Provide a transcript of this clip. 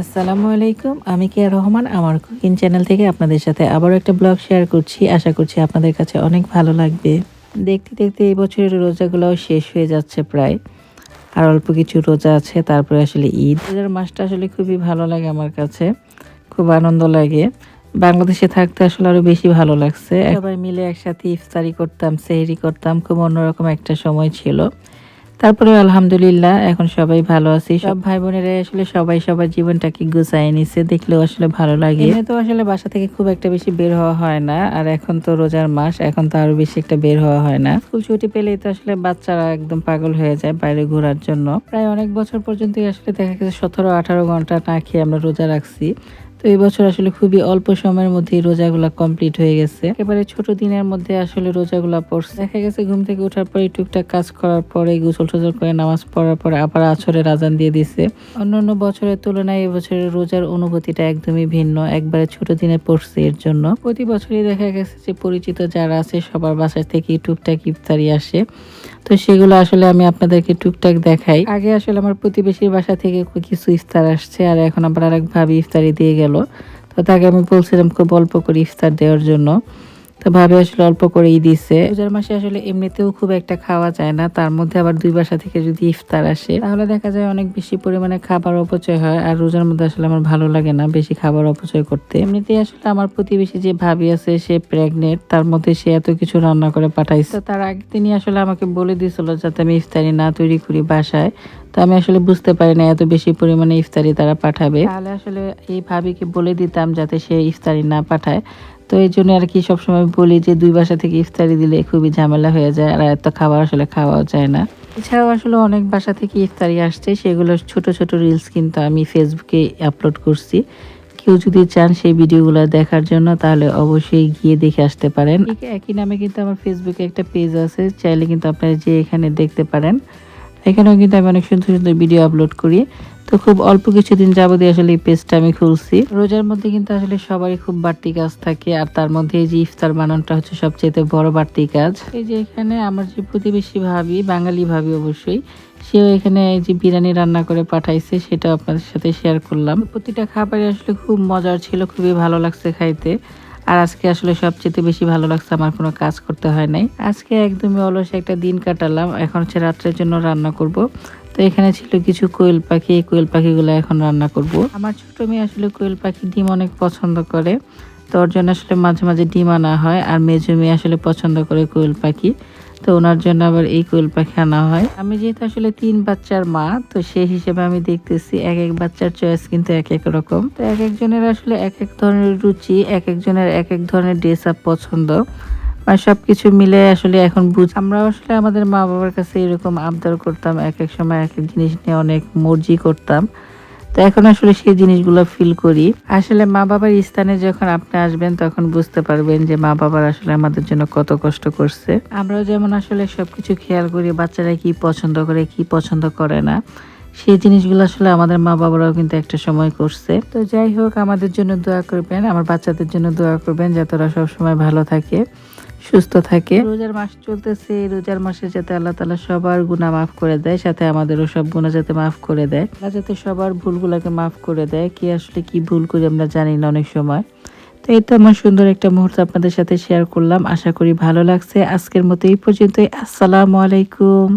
আসসালামু আলাইকুম আমি কেয়া রহমান আমার কুকিং চ্যানেল থেকে আপনাদের সাথে আবারও একটা ব্লগ শেয়ার করছি। আশা করছি আপনাদের কাছে অনেক ভালো লাগবে। দেখতে দেখতে এই বছরের রোজাগুলোও শেষ হয়ে যাচ্ছে প্রায়। আর অল্প কিছু রোজা আছে তারপরে আসলে ঈদ। রোজার মাসটা আসলে খুবই ভালো লাগে আমার কাছে। খুব আনন্দ লাগে। বাংলাদেশে থাকতে আসলে আরও বেশি ভালো লাগছে। সবাই মিলে একসাথে ইফতারি করতাম সেহরি করতাম খুব অন্যরকম একটা সময় ছিল। তারপরে আলহামদুলিল্লাহ এখন সবাই ভালো আছি। সব ভাই বোনেরা আসলে সবাই সবার জীবনটাকে গুছাই নিছে দেখলেও আসলে ভালো লাগে। তো আসলে বাসা থেকে খুব একটা বেশি বের হওয়া হয় না আর এখন তো রোজার মাস এখন তো আরও বেশি একটা বের হওয়া হয় না। স্কুল ছুটি পেলেই তো আসলে বাচ্চারা একদম পাগল হয়ে যায় বাইরে ঘোরার জন্য। প্রায় অনেক বছর পর্যন্তই আসলে দেখা গেছে সতেরো আঠারো ঘণ্টা না খেয়ে আমরা রোজা রাখছি। তো এই বছর আসলে খুবই অল্প সময়ের মধ্যেই রোজাগুলা কমপ্লিট হয়ে গেছে। একেবারে ছোট দিনের মধ্যে আসলে রোজাগুলা পড়ছে। দেখা গেছে ঘুম থেকে ওঠার পরে টুকটাক কাজ করার পরে গোসল টোসল করে নামাজ পড়ার পরে আবার আছরের আজান দিয়ে দিছে। অন্যান্য বছরের তুলনায় এবছরের রোজার অনুভূতিটা একদমই ভিন্ন, একবারে ছোট দিনে পড়ছে এর জন্য। প্রতি বছরই দেখা গেছে যে পরিচিত যারা আছে সবার বাসা থেকে টুকটাক ইফতারি আসে। তো সেগুলো আসলে আমি আপনাদেরকে টুকটাক দেখাই। আগে আসলে আমার প্রতিবেশীর বাসা থেকে কিছু ইফতার আসছে, আর এখন আবার আরেক ভাবি ইফতারি দিয়ে গেল। তো তাকে আমি বলছিলাম খুব অল্প করে ইফতার দেওয়ার জন্য। তো ভাবে আসলে অল্প করেই দিছে। রোজার মাসে আসলে এমনিতেও খুব একটা খাওয়া যায় না, তার মধ্যে আবার দুই বাসা থেকে যদি ইফতার আসে, তাহলে দেখা যায় অনেক বেশি পরিমাণে খাবার অপচয় হয়, আর রোজার মধ্যে আসলে আমার ভালো লাগে না বেশি খাবার অপচয় করতে। এমনিতেই আসলে আমার প্রতিবেশী যে ভাবি আছে, সে প্রেগনেন্ট তার মধ্যে সে এত কিছু রান্না করে পাঠাইছে। তার আগে তিনি আসলে আমাকে বলে দিয়েছিল যাতে আমি ইফতারি না তৈরি করি বাসায়। তো আমি আসলে বুঝতে পারি না এত বেশি পরিমাণে ইফতারি তারা পাঠাবে। তাহলে আসলে এই ভাবিকে বলে দিতাম যাতে সে ইফতারি না পাঠায়। তো এই জন্য আর কি সবসময় বলি যে দুই বাসা থেকে ইফতারি দিলে খুবই ঝামেলা হয়ে যায়, আর এত খাবার আসলে খাওয়াও যায় না। এছাড়াও আসলে অনেক বাসা থেকে ইফতারি আসছে, সেগুলো ছোট ছোট রিলস কিন্তু আমি ফেসবুকে আপলোড করছি। কেউ যদি চান সেই ভিডিওগুলো দেখার জন্য, তাহলে অবশ্যই গিয়ে দেখে আসতে পারেন। একই নামে কিন্তু আমার ফেসবুকে একটা পেজ আছে, চাইলে কিন্তু আপনারা যে এখানে দেখতে পারেন। এখানেও কিন্তু আমি অনেক সুন্দর সুন্দর ভিডিও আপলোড করি। তো খুব অল্প কিছুদিন যাবতীয় আসলে এই পেজটা আমি খুলছি। রোজার মধ্যে কিন্তু আসলে সবারই খুব বাড়তি কাজ থাকে, আর তার মধ্যে এই যে ইফতার বানানোটা হচ্ছে সবচেয়ে বড় বাড়তি কাজ। এই যে এখানে আমার যে প্রতিবেশী ভাবি, বাঙালি ভাবি অবশ্যই, সেও এখানে এই যে বিরিয়ানি রান্না করে পাঠাইছে সেটা আপনাদের সাথে শেয়ার করলাম। প্রতিটা খাবারই আসলে খুব মজার ছিল, খুবই ভালো লাগছে খাইতে। আর আজকে আসলে সবচেয়ে বেশি ভালো লাগছে আমার কোনো কাজ করতে হয় নাই। আজকে একদমই অলস একটা দিন কাটালাম, এখন হচ্ছে রাত্রের জন্য রান্না করব। তো এখানে ছিল কিছু কোয়েল পাখি, এই কোয়েল পাখিগুলো এখন রান্না করব। আমার ছোট মেয়ে আসলে কোয়েল পাখি ডিম অনেক পছন্দ করে, তো ওর জন্য আসলে মাঝে মাঝে ডিম আনা হয়, আর মেজো মেয়ে আসলে পছন্দ করে কোয়েল পাখি। তো ওনার জন্য আবার এই কোয়েল পাখি আনা হয়। আমি যেহেতু আসলে তিন বাচ্চার মা, তো সেই হিসেবে আমি দেখতেছি এক এক বাচ্চার চয়েস কিন্তু এক এক রকম। তো এক একজনের আসলে এক এক ধরনের রুচি, এক একজনের এক এক ধরনের ড্রেস আপ পছন্দ। মানে সবকিছু মিলে আসলে এখন বুঝ আমরা আসলে আমাদের মা বাবার কাছে এরকম আবদার করতাম, এক এক সময় এক এক জিনিস নিয়ে অনেক মর্জি করতাম। তো এখন আসলে সেই জিনিসগুলো ফিল করি। আসলে মা বাবার স্থানে যখন আপনি আসবেন, তখন বুঝতে পারবেন যে মা বাবার আসলে আমাদের জন্য কত কষ্ট করছে। আমরাও যেমন আসলে সবকিছু খেয়াল করি, বাচ্চারা কি পছন্দ করে, কি পছন্দ করে না, সেই জিনিসগুলো আসলে আমাদের মা বাবারাও কিন্তু একটা সময় করছে। তো যাই হোক, আমাদের জন্য দোয়া করবেন, আমার বাচ্চাদের জন্য দোয়া করবেন, যাতে ওরা সবসময় ভালো থাকে। সুস্থ থাকে। রোজার মাস চলতেছে, রোজার মাসে যাতে আল্লাহ তালা সবার গুণা মাফ করে দেয়, সাথে আমাদেরও সব গুণা যাতে মাফ করে দেয়। আল্লাহ যাতে সবার ভুলগুলোকে মাফ করে দেয়। কি আসলে কি ভুল করি আমরা জানি না অনেক সময়। তো এই তো আমার সুন্দর একটা মুহূর্ত আপনাদের সাথে শেয়ার করলাম। আশা করি ভালো লাগছে। আজকের মতো এই পর্যন্তই। আসসালামু আলাইকুম।